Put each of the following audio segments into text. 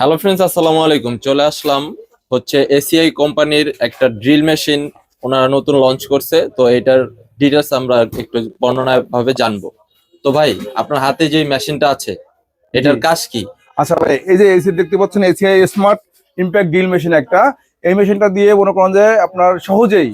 Hello friends আসসালামু আলাইকুম। চলে আসলাম হচ্ছে এসিআই কোম্পানির একটা ড্রিল মেশিন ওনারা নতুন লঞ্চ করছে। তো এটার ডিটেলস আমরা একটু বর্ণনা ভাবে জানব। তো ভাই আপনার হাতে যে মেশিনটা আছে এটার কাজ কি? আচ্ছা ভাই এই যে এসি দেখতে পাচ্ছেন ACI smart impact drill machine একটা। এই মেশিনটা দিয়ে মনে করেন যে আপনার সহজেই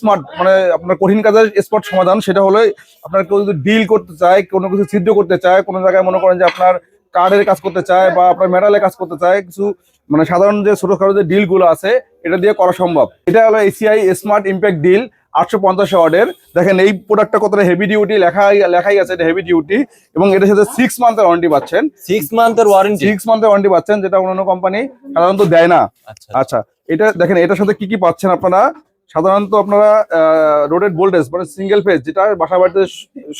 স্মার্ট মানে আপনার কঠিন কাজের স্পট সমাধান সেটা হলো আপনার কেউ যদি ডিল করতে চায় কোনো কিছু ছিদ্র করতে চায় কোনো জায়গায় মনে করেন যে আপনার কার্ডের কাজ করতে চায় বা আপনার মেটালের কাজ করতে চায় কিছু মানে সাধারণ যে ছোটখাটো যে ডিলগুলো আছে এটা দিয়ে করা সম্ভব। এটা হলো এসিআই স্মার্ট ইম্প্যাক্ট ডিল আটশো পঞ্চাশ ওয়ার্ডের দেখেন এই প্রোডাক্টটা কতটা হেভি ডিউটি লেখাই লেখাই আছে এটা হেভি ডিউটি এবং এটার সাথে সিক্স মান্থের ওয়ারেন্টি পাচ্ছেন। সিক্স মান্থের ওয়ারেন্টি সিক্স মান্থের ওয়ারেন্টি পাচ্ছেন যেটা অন্যান্য কোম্পানি সাধারণত দেয় না। আচ্ছা। আচ্ছা এটা দেখেন এটার সাথে কি কি পাচ্ছেন আপনারা? সাধারণত আপনারা রোডেড ভোল্টেজ মানে সিঙ্গেল ফেজ যেটা বাসা বাড়িতে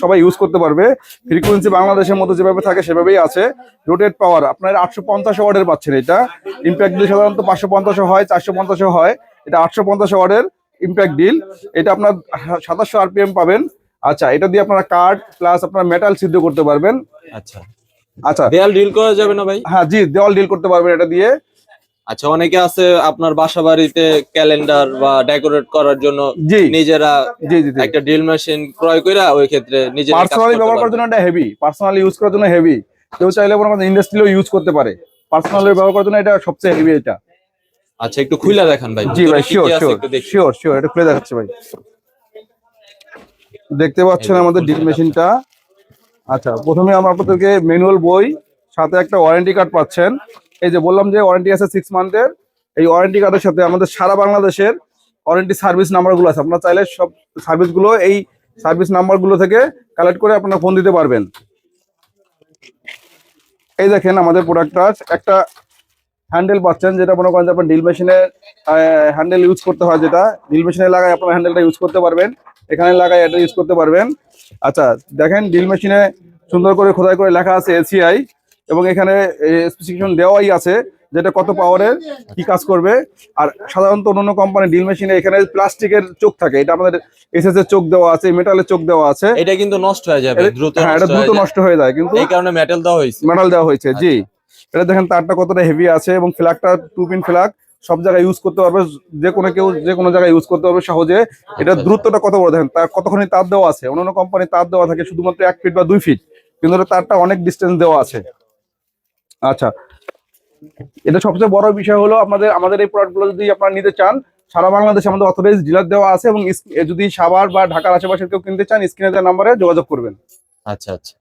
সবাই ইউজ করতে পারবে। ফ্রিকোয়েন্সি বাংলাদেশের মধ্যে যেভাবে থাকে সেভাবেই আছে। রোটেড পাওয়ার আপনার আটশো পঞ্চাশ ওয়ার্ডের পাচ্ছেন এটা। ইম্প্যাক্ট ডিল সাধারণত পাঁচশো পঞ্চাশও হয় চারশো পঞ্চাশও হয়। এটা আটশো পঞ্চাশ ওয়ার্ডের ইম্প্যাক্ট ডিল এটা আপনার সাতাশশো আরপিএম পাবেন। আচ্ছা এটা দিয়ে আপনারা কার্ড প্লাস আপনার মেটাল সিদ্ধ করতে পারবেন। আচ্ছা। আচ্ছা। দেয়াল ডিল করা যাবে না ভাই? হ্যাঁ জি দেওয়াল ডিল করতে পারবেন এটা দিয়ে। আচ্ছা অনেকে আছে আপনার বাসা বাড়িতে ক্যালেন্ডার বা ডেকোরেট করার জন্য নিজেরা একটা ড্রিল মেশিন ক্রয় করে ওই ক্ষেত্রে নিজেরা পার্সোনালি ব্যবহার করার জন্য এটা হেভি পার্সোনালি ইউজ করার জন্য হেভি কেউ চাইলে মনে করেন ইন্ডাস্ট্রিও ইউজ করতে পারে। পার্সোনালি ব্যবহার করার জন্য এটা সবচেয়ে হেভি এটা। আচ্ছা একটু খুলে দেখান ভাই জি ভাই শিওর শিওর শিওর শিওর এটা খুলে দেখাচ্ছে ভাই। দেখতে পাচ্ছেন আমাদের ডিল মেশিনটা আচ্ছা প্রথমে আমরা আপনাদেরকে ম্যানুয়াল বই সাথে একটা ওয়ারেন্টি কার্ড পাচ্ছেন। এই যে বললাম যে ওয়ারেন্টি আছে সিক্স মান্থের এই ওয়ারেন্টি কার্ডের সাথে আমাদের সারা বাংলাদেশের ওয়ারেন্টি সার্ভিস নাম্বারগুলো আছে। আপনারা চাইলে সব সার্ভিসগুলো এই সার্ভিস নাম্বারগুলো থেকে কালেক্ট করে আপনারা ফোন দিতে পারবেন। এই দেখেন আমাদের প্রোডাক্টটা একটা হ্যান্ডেল পাচ্ছেন যেটা মনে করেন যে আপনার ডিল মেশিনে হ্যান্ডেল ইউজ করতে হয় যেটা ডিল মেশিনে লাগায় আপনার হ্যান্ডেলটা ইউজ করতে পারবেন। এখানে লাগায় এটা ইউজ করতে পারবেন। আচ্ছা দেখেন ডিল মেশিনে সুন্দর করে খোদাই করে লেখা আছে এসিআই এবং এখানে স্পেসিফিকেশন দেওয়াই আছে যেটা কত পাওয়ারের কি কাজ করবে। আর সাধারণত অন্যান্য কোম্পানি ডিল মেশিনে এখানে প্লাস্টিকের চোখ থাকে। এটা আমাদের এসএস এর চোখ দেওয়া আছে মেটালের চোখ দেওয়া আছে। এটা কিন্তু নষ্ট হয়ে যাবে দ্রুত হ্যাঁ এটা দ্রুত নষ্ট হয়ে যায় কিন্তু এই কারণে মেটাল দেওয়া হয়েছে। মেটাল দেওয়া হয়েছে জি। এটা দেখেন তারটা কতটা হেভি আছে এবং ফ্ল্যাগটা টু পিন ফ্ল্যাগ সব জায়গায় ইউজ করতে পারবে যে কোনো কেউ যে কোনো জায়গায় ইউজ করতে পারবে সহজে। এটা দ্রুতটা কত বড়? দেখেন তার কতখানি তার দেওয়া আছে? অন্যান্য কোম্পানি তার দেওয়া থাকে শুধুমাত্র এক ফিট বা দুই ফিট কিন্তু তারটা অনেক ডিস্টেন্স দেওয়া আছে। আচ্ছা। এটা সবচেয়ে বড় বিষয় হলো আমাদের আমাদের এই প্রোডাক্টগুলো যদি আপনারা নিতে চান, সারা বাংলাদেশে আমাদের অথরাইজ ডিলার দেওয়া আছে এবং যদি সাভার বা ঢাকার আশেপাশে কেউ কিনতে চান, স্ক্রিনে দেওয়া নাম্বারে যোগাযোগ করবেন। আচ্ছা আচ্ছা।